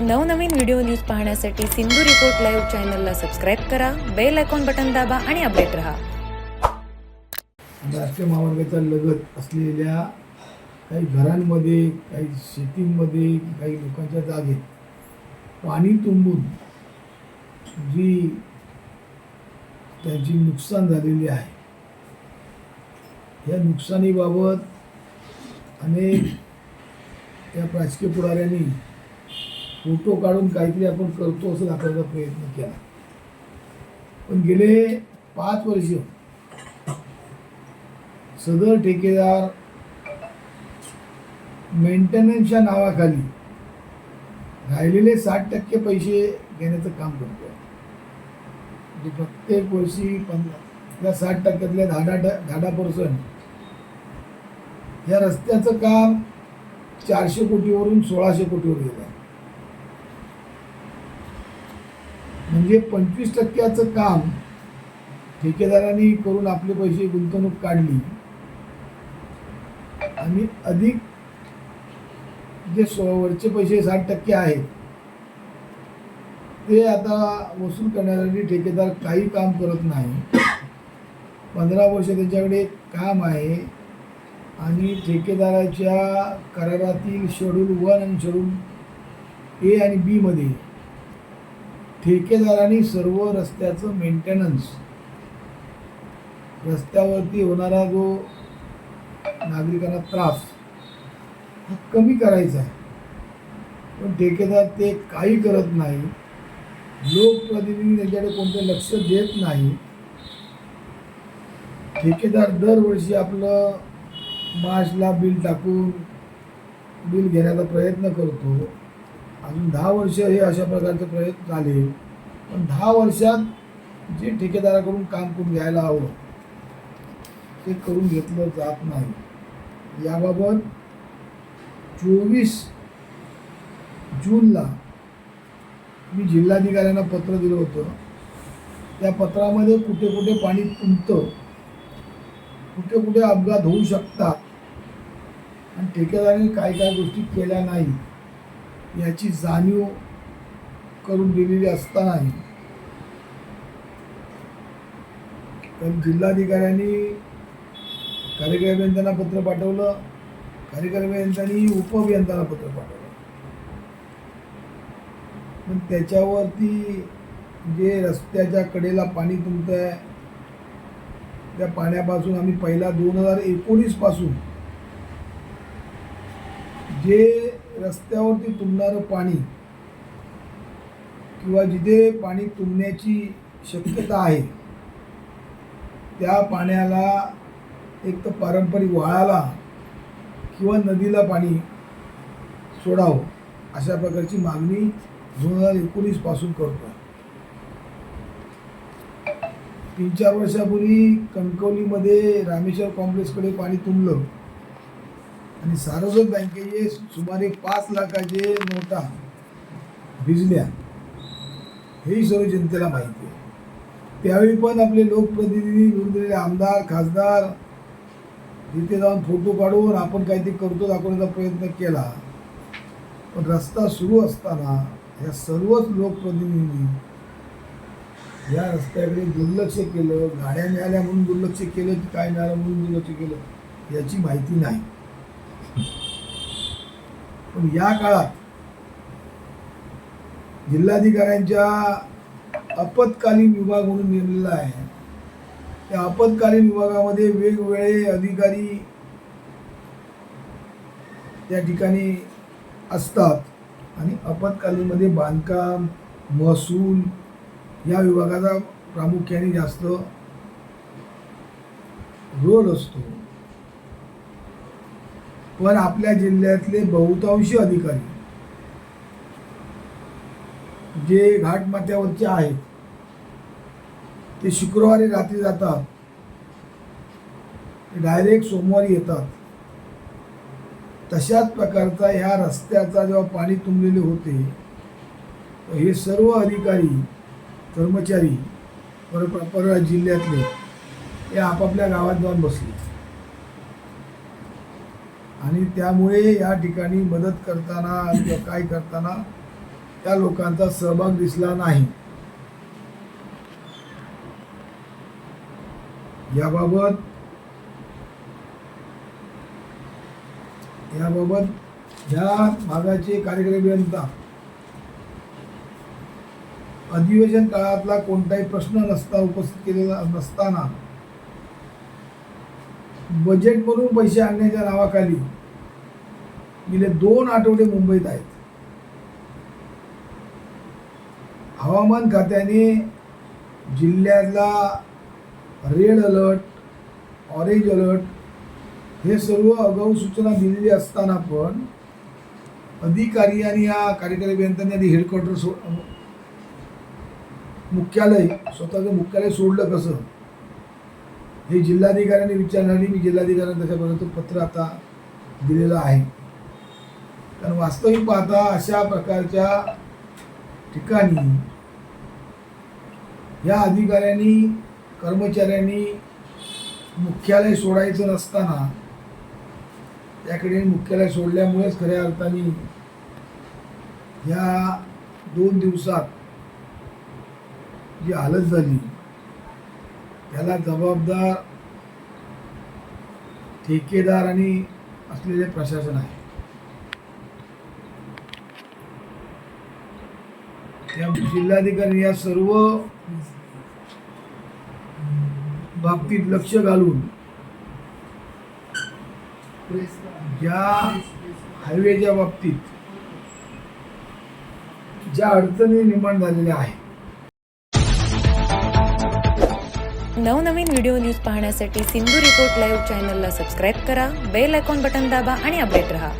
नवनवीन video news पाहण्यासाठी Sindhu report live चॅनलला सबस्क्राईब करा बेल आयकॉन बटन दाबा आणि अपडेट रहा. राष्ट्रीय महामार्गाच्या लगत असलेल्या काही घरांमध्ये काही शेतीमध्ये काही लोकांच्या जागेत पाणी तुंबून जी त्यांची नुकसान झालेली आहे या नुकसानीबाबत अनेक त्या राजकीय पुढाऱ्यांनी फोटो काढून काहीतरी आपण करतो असं दाखवायचा प्रयत्न केला. पण गेले पाच वर्ष सदर ठेकेदार मेंटेनन्सच्या नावाखाली राहिलेले साठ टक्के पैसे घेण्याचं काम करतो म्हणजे प्रत्येक वर्षी पंधरा साठ टक्क्यातल्या दहा दहा दहा पर्सेंट या रस्त्याचं काम चारशे कोटीवरून सोळाशे कोटीवर गेलं आहे म्हणजे पंचवीस टक्क्याचं काम ठेकेदारांनी करून आपले पैसे गुंतवणूक काढली. आणि अधिक जे वरचे पैसे साठ टक्के आहेत ते आता वसूल करण्यासाठी ठेकेदार काही काम करत नाही. पंधरा वर्ष त्यांच्याकडे काम आहे आणि ठेकेदाराच्या करारातील शेड्यूल वन आणि शेड्यूल ए आणि बीमध्ये ठेकेदारांनी सर्व रस्त्याचं मेंटेनन्स रस्त्यावरती होणारा जो नागरिकांना त्रास हा कमी करायचा आहे. पण ठेकेदार ते काही करत नाही. लोकप्रतिनिधी त्याच्याकडे कोणतं लक्ष देत नाही. ठेकेदार दरवर्षी आपलं मार्चला बिल टाकून बिल घेण्याचा प्रयत्न करतो. अजून दहा वर्ष हे अशा प्रकारचे प्रयत्न झाले. पण दहा वर्षात जे ठेकेदाराकडून काम करून घ्यायला हवं ते करून घेतलं जात नाही. याबाबत चोवीस जूनला मी जिल्हाधिकाऱ्यांना पत्र दिलं होतं. त्या पत्रामध्ये कुठे कुठे पाणी तुंबतं कुठे कुठे अपघात होऊ शकतात. आणि ठेकेदाराने काय काय गोष्टी केल्या नाही. याची जाणीव करून दिलेली असतानाही पण जिल्हाधिकाऱ्यांनी कार्यकारी अभियंत्यांना पत्र पाठवलं. कार्यकारी अभियंत्यांनी उपअभियंत्यांना पत्र पाठवलं. पण त्याच्यावरती जे रस्त्याच्या कडेला पाणी तुमतं आहे त्या पाण्यापासून आम्ही पहिला दोन हजार एकोणीसपासून जे रस्त्यावरती तुंबणारं पाणी किंवा जिथे पाणी तुंबण्याची शक्यता आहे त्या पाण्याला एक तर पारंपरिक वाळाला किंवा नदीला पाणी सोडावं अशा प्रकारची मागणी दोन हजार एकोणीसपासून करतो. तीन चार वर्षापूर्वी कणकवलीमध्ये रामेश्वर कॉम्प्लेक्सकडे पाणी तुंबलं. आणि सार्वजनिक बँकेचे सुमारे पाच लाखाचे नोटा भिजल्या. हेही सर्व जनतेला माहिती आहे. त्यावेळी पण आपले लोकप्रतिनिधी निवडून दिलेले आमदार खासदार तिथे जाऊन फोटो काढून आपण काहीतरी करतो दाखवण्याचा प्रयत्न केला. पण रस्ता सुरू असताना या सर्वच लोकप्रतिनिधी या रस्त्याकडे दुर्लक्ष केलं. गाड्या मिळाल्या म्हणून दुर्लक्ष केलं की काय मिळालं म्हणून दुर्लक्ष केलं याची माहिती नाही. पण या काळात जिल्हाधिकाऱ्यांच्या आपत्कालीन विभाग म्हणून नेमलेला आहे. त्या आपत्कालीन विभागामध्ये वेगवेगळे अधिकारी त्या ठिकाणी असतात आणि आपत्कालीनमध्ये बांधकाम महसूल या विभागाचा प्रामुख्याने जास्त रोल असतो. पण आपल्या जिल्ह्यातले बहुतांशी अधिकारी जे घाटमाथ्यावरचे आहेत ते शुक्रवारी रात्री जातात. डायरेक्ट सोमवारी येतात. तशाच प्रकारचा ह्या रस्त्याचा जेव्हा पाणी तुंबलेले होते हे सर्व अधिकारी कर्मचारी पर पर जिल्ह्यातले हे आपापल्या गावात जाऊन बसले. आणि त्यामुळे या ठिकाणी मदत करताना किंवा काय करताना त्या लोकांचा सहभाग दिसला नाही. याबाबत याबाबत ह्या भागाचे कार्यक्रम अभियंता अधिवेशन काळातला कोणताही प्रश्न नसता उपस्थित केलेला नसताना बजेट म्हणून पैसे आणण्याच्या नावाखाली गेले दोन आठवडे मुंबईत आहेत. हवामान खात्याने जिल्ह्यातला रेड अलर्ट ऑरेंज अलर्ट हे सर्व अगाऊ सूचना दिलेली असताना पण अधिकारी आणि या कार्यकारी अभियंत्यांनी आधी हेडक्वार्टर सो मुख्यालय स्वतःचं मुख्यालय सोडलं कसं? हे जिल्हाधिकाऱ्यांनी विचारणारी मी जिल्हाधिकाऱ्यांना त्याच्यापर्यंत पत्र आता दिलेलं आहे. कारण वास्तविक पाहता अशा प्रकारच्या ठिकाणी या अधिकाऱ्यांनी कर्मचाऱ्यांनी मुख्यालय सोडायचं नसताना त्याकडे मुख्यालय सोडल्यामुळेच खऱ्या अर्थाने या दोन दिवसात जी हालत झाली त्याला जबाबदार ठेकेदार आणि असलेले प्रशासन आहे. या जिल्हाधिकारी या सर्व बाबतीत लक्ष घालून ज्या हायवेच्या बाबतीत ज्या अडचणी निर्माण झालेल्या आहेत. नवनवीन व्हिडिओ न्यूज पाहण्यासाठी सिंधू रिपोर्ट लाईव्ह चॅनलला सबस्क्राईब करा बेल आयकॉन बटन दाबा आणि अपडेट रहा.